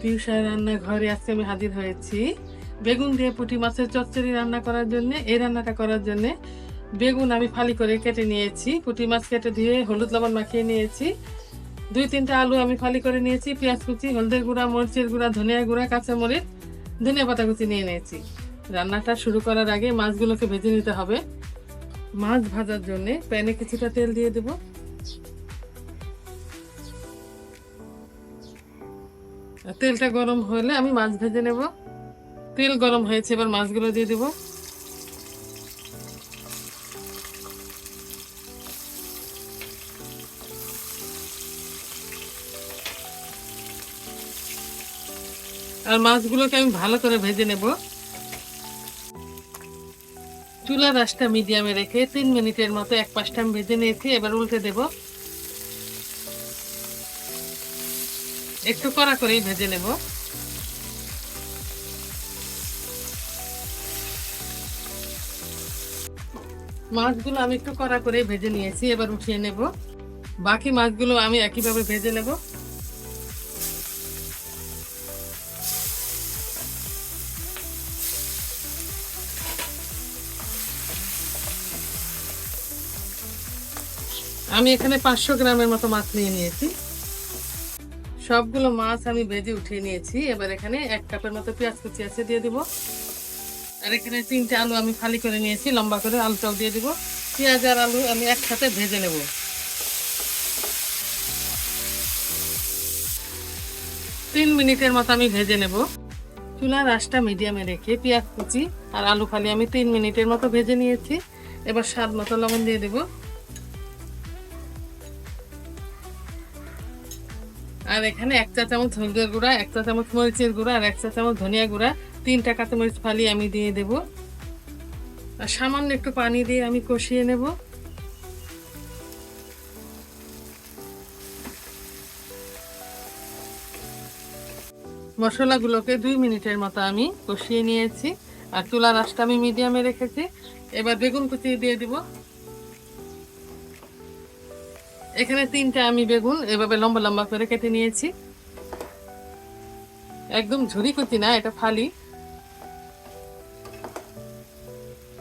পিউষা রান্না ঘরে আজকে আমি হাজির হয়েছি। বেগুন দিয়ে পুঁটি মাছের চচ্চড়ি রান্না করার জন্য, এই রান্নাটা করার জন্য বেগুন আমি ফালি করে কেটে নিয়েছি। পুঁটি মাছ কেটে ধুয়ে হলুদ লবণ মাখিয়ে নিয়েছি। দুই তিনটা আলু আমি ফালি করে নিয়েছি, পেঁয়াজ কুচি, হলদের গুঁড়া, মরিচের গুঁড়া, ধনিয়া গুঁড়া, কাঁচামরিচ, ধনিয়া পাতা কুচি নিয়ে নিয়েছি। রান্নাটা শুরু করার আগে মাছগুলোকে ভেজে নিতে হবে। মাছ ভাজার জন্য প্যানে কিছুটা তেল দিয়ে দেবো। তেলটা গরম হলে আমি মাছ ভেজে নেব। তেল গরম হয়েছে, এবার মাছগুলো দিয়ে দেব। আর মাছগুলোকে আমি ভালো করে ভেজে নেব। চুলা রাসটা মিডিয়ামে রেখে তিন মিনিটের মতো এক পাশটা আমি ভেজে নিয়েছি, এবার উল্টে দেবো। একটু কড়া করেই ভেজে নেব। মাছগুলো আমি একটু কড়া করে ভেজে নিয়েছি, এবার উঠিয়ে নেব। বাকি মাছগুলো আমি একইভাবে ভেজে নেব। আমি এখানে পাঁচশো গ্রামের মতো মাছ নিয়ে নিয়েছি। সবগুলো মাছ আমি ভেজে উঠিয়ে নিয়েছি। এবার এখানে এক কাপের মতো পেঁয়াজ কুচি আছে দিয়ে দিব। আর এখানে তিনটে আলু আমি ফালি করে নিয়েছি, লম্বা করে আলুটাও দিয়ে দিব। পেঁয়াজ আর আলু আমি একসাথে ভেজে নেব। তিন মিনিটের মতো আমি ভেজে নেব। চুলার আঁচটা মিডিয়ামে রেখে পেঁয়াজ কুচি আর আলু ফালি আমি তিন মিনিটের মতো ভেজে নিয়েছি। এবার স্বাদ মতো লবণ দিয়ে দেবো। আর এখানে এক চা চামচ হলদের গুঁড়া, এক চা চামচ মরিচের গুঁড়া আর এক চা চামচ ধনিয়া গুঁড়া। তিনটা কাঁচামরিচ ফালি আমি দিয়ে দেব। আর সামান্য একটু পানি দিয়ে আমি কষিয়ে নেব। মশলাগুলোকে দুই মিনিটের মতো আমি কষিয়ে নিয়েছি। আর চুলার আঁচটা আমি মিডিয়ামে রেখেছি। এবার বেগুন কুচিয়ে দিয়ে দিব। এখানে তিনটা আমি বেগুন এভাবে লম্বা লম্বা করে কেটে নিয়েছি। একদম ঝুরি কুচি না, এটা ফালি।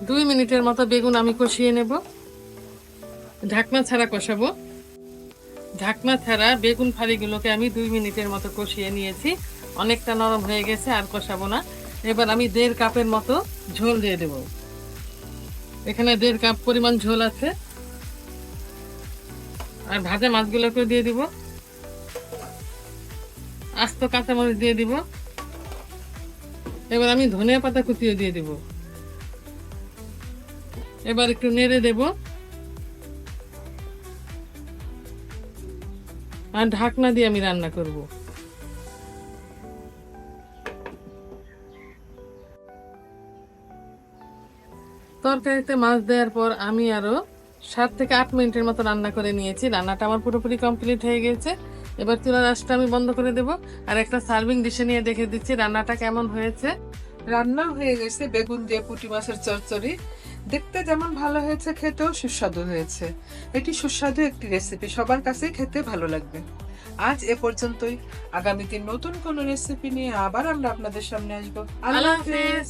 দুই মিনিটের মতো বেগুন আমি কষিয়ে নেব। ঢাকনা ছাড়া কষাবো। ঢাকনা ছাড়া বেগুন ফালিগুলোকে আমি দুই মিনিটের মতো কষিয়ে নিয়েছি। অনেকটা নরম হয়ে গেছে, আর কষাবো না। এবার আমি দেড় কাপের মতো ঝোল দিয়ে দেব। এখানে দেড় কাপ পরিমাণ ঝোল আছে। আর ভাজা মাছগুলোকে দিয়ে দিব। আস্ত কাঁচামরিচ দিয়ে দিব। এবার আমি ধনিয়া পাতা কুচিয়ে দিয়ে দিব। এবার একটু নেড়ে দেব। আর ঢাকনা দিয়ে আমি রান্না করব। তরকারিতে মাছ দেওয়ার পর আমি আরও সাত থেকে আট মিনিটের মতো রান্না করে নিয়েছি। রান্নাটা আমার পুরোপুরি কমপ্লিট হয়ে গেছে। এবার চুলার আঁচটা আমি বন্ধ করে দেব। আর একটা সার্ভিং ডিশে নিয়ে দেখে দিচ্ছি রান্নাটা কেমন হয়েছে। রান্না হয়ে গেছে বেগুন দিয়ে পুঁটি মাছের চচ্চড়ি। দেখতে যেমন ভালো হয়েছে, খেতেও সুস্বাদু হয়েছে। এটি সুস্বাদু একটি রেসিপি সবার কাছেই খেতে ভালো লাগবে। আজ এ পর্যন্তই। আগামী দিন নতুন কোনো রেসিপি নিয়ে আবার আমরা আপনাদের সামনে আসব। আল্লাহ হাফেজ।